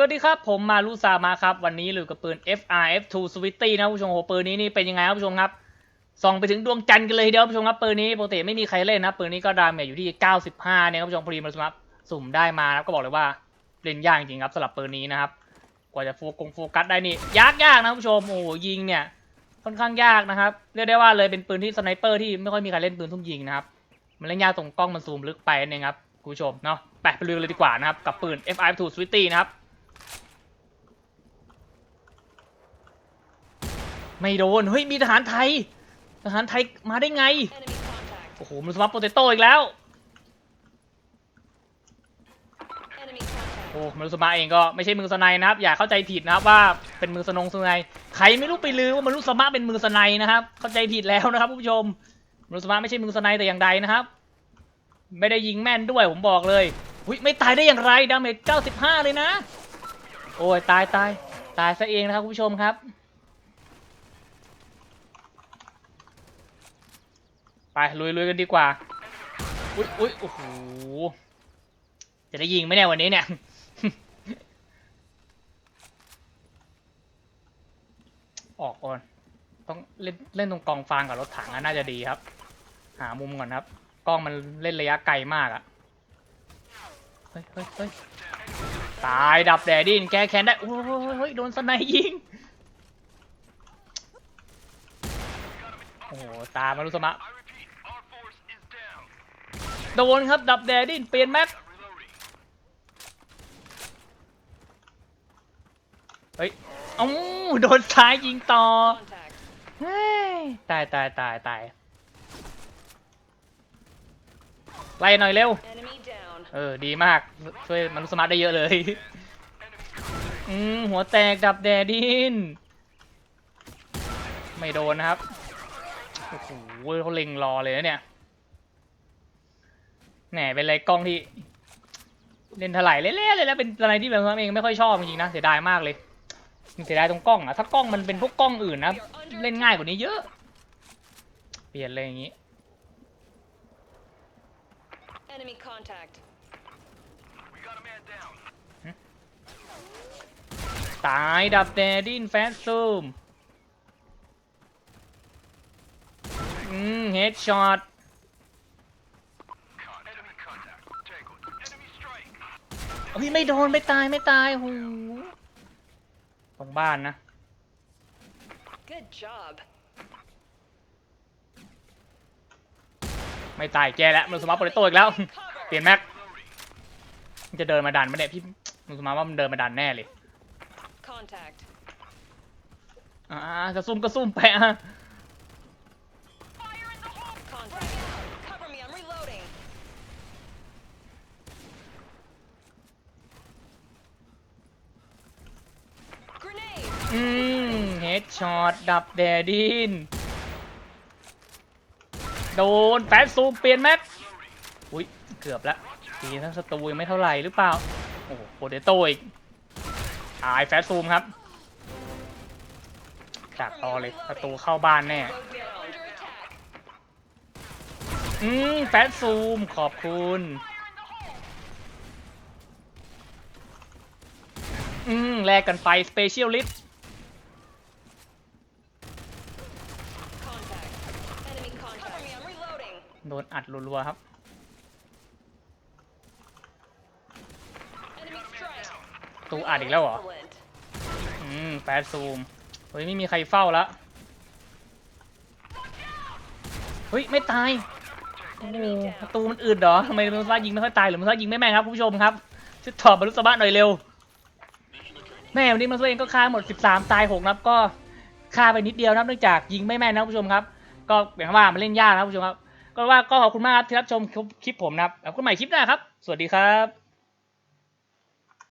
สวัสดีครับ ผมมารุซามาครับ วันนี้อยู่กับปืน FRF2 Sweetie นะผู้ชมโหปืนนี้นี่เป็นยังไงครับผู้ชมครับส่องไปถึงดวงจันทร์กันเลยทีเดียวผู้ชมครับปืนนี้ปกติไม่มีใครเล่นนะปืนนี้ก็ดาเมจอยู่ที่ 95เนี่ยครับผู้ชมพอดีมาสมัครสุ่มได้มาครับก็บอกเลยว่าเล่นยากจริงครับสำหรับปืนนี้นะครับกว่าจะโฟกงโฟกัสได้นี่ยากยากนะผู้ชมโอ้ยิงเนี่ยค่อนข้างยากนะครับเรียกได้ว่าเลยเป็นปืนที่สไนเปอร์ที่ไม่ค่อยมีใครเล่นปืนทุ่มยิงนะครับมันเล่นยากตรงกล้องมันซูมลึกไปนั่นเองครับคุณผู้ชมเนาะไปไปดูเลยดีกว่านะครับกับปืน F2 Sweetie นะครับ ไม่โดน เฮ้ย มีทหารไทย ทหารไทยมาได้ไง Enemy contact. โอ้โห มันสมัครโปเตโต้อีกแล้ว Enemy contact. โอ้มนุษย์มาเองก็ไม่ใช่มือสไนนะครับ อย่าเข้าใจผิดนะครับว่าเป็นมือสนงสไนใครไม่รู้ไปลือว่ามนุษย์สมะเป็นมือสไนนะครับ เข้าใจผิดแล้วนะครับผู้ชมมนุษย์สมะไม่ใช่มือสไนแต่อย่างใดนะครับ ไม่ได้ยิงแม่นด้วยผมบอกเลยหุยไม่ตายได้อย่างไรดาเมจ95 เลยนะ โอ้ยตายตายตายซะเองนะครับคุณผู้ชมครับ ไปลุยลุยกันดีกว่า อุ้ยอุ้ยโอ้โห จะได้ยิงไหมเนี่ยวันนี้เนี่ย ออกก่อน ต้องเล่นเล่นตรงกองฟางกับรถถังน่าจะดีครับ หามุมก่อนครับ กล้องมันเล่นระยะไกลมากอะเฮ้ยเฮ้ยเฮ้ยตายดับแดดดินแก้แค้นได้ โอ้ยเฮ้ยโดนสไนยิง โอ้โห ตามมารุสมะ โดนครับ ดับแดดดินเปลี่ยนแม็กเฮ้ยเอ้าโดนซ้ายยิงต่อ Contact. เฮ้ยตายตายตายตายไล่หน่อยเร็ว Enemy down. เออ ดีมาก ช่วยมนุษย์สมาร์ทได้เยอะเลย อืม หัวแตกดับแดดิน ไม่โดนนะครับ โอ้โหเขาเล็งรอเลยนะเนี่ย แหมเป็นไรกล้องที่ เล่นถลายเล่ๆเลยแล้วเป็นอะไรที่แบบผมเองไม่ค่อยชอบจริงๆนะเสียดายมากเลยเสียดายตรงกล้องอะถ้ากล้องมันเป็นพวกกล้องอื่นนะเล่นง่ายกว่านี้เยอะ เปลี่ยนเลยอย่างนี้ Enemy contact. ตายดับแดดินแฟสซูมอืมเฮดช็อต ฮ้ยไม่โดนไม่ตายไม่ตายโหตรงบ้านนะ Good job. ไม่ตายแกแล้วมันสมาร์ทโปรโตอีกแล้ว เปลี่ยนแม็กมันจะเดินมาดันมาเนี่ยพี่มันสมาร์ทว่ามันเดินมาดันแน่เลย Contact. อ่าจะซุ่มก็ซุ่มไปอะ Contact. Cover me. I'm reloading. อืมเฮ ดช็อตดับแดดิน โดนแฟสซูมเปลี่ยนแม็กอุ้ยเกือบละทีทั้งสตูยังไม่เท่าไหร่หรือเปล่า โอ้โหโปเตโต้อีกตายแฟสซูมครับจากต่อเลยประตูเข้าบ้านแน่ อืมแฟสซูมขอบคุณอืมแลกกันไปสเปเชียลลิส Contact. โดนอัดรัวๆครับ ตูอัดอีกแล้วเหรอ อืมแฟสซูม เฮ้ย ไม่มีใครเฝ้าแล้วเฮ้ย ไม่ตายโอ้ประตูมันอืดเหรอทำไมมันซายิงไม่ค่อยตายหรือมันซายิงไม่แม่นครับคุณผู้ชมครับช่วยตอบบรรลุสบะหน่อยเร็ว แม่วันนี้มันซาเองก็ฆ่าหมด 13 ตาย6นับก็ฆ่าไปนิดเดียวนะครับเนื่องจากยิงไม่แม่นนะคุณผู้ชมครับ ก็อย่างว่ามันเล่นยากนะคุณผู้ชมครับ ก็ว่าก็ขอบคุณมากครับที่รับชมคลิปผมนะครับแล้วพบกันใหม่คลิปหน้าครับ สวัสดีครับ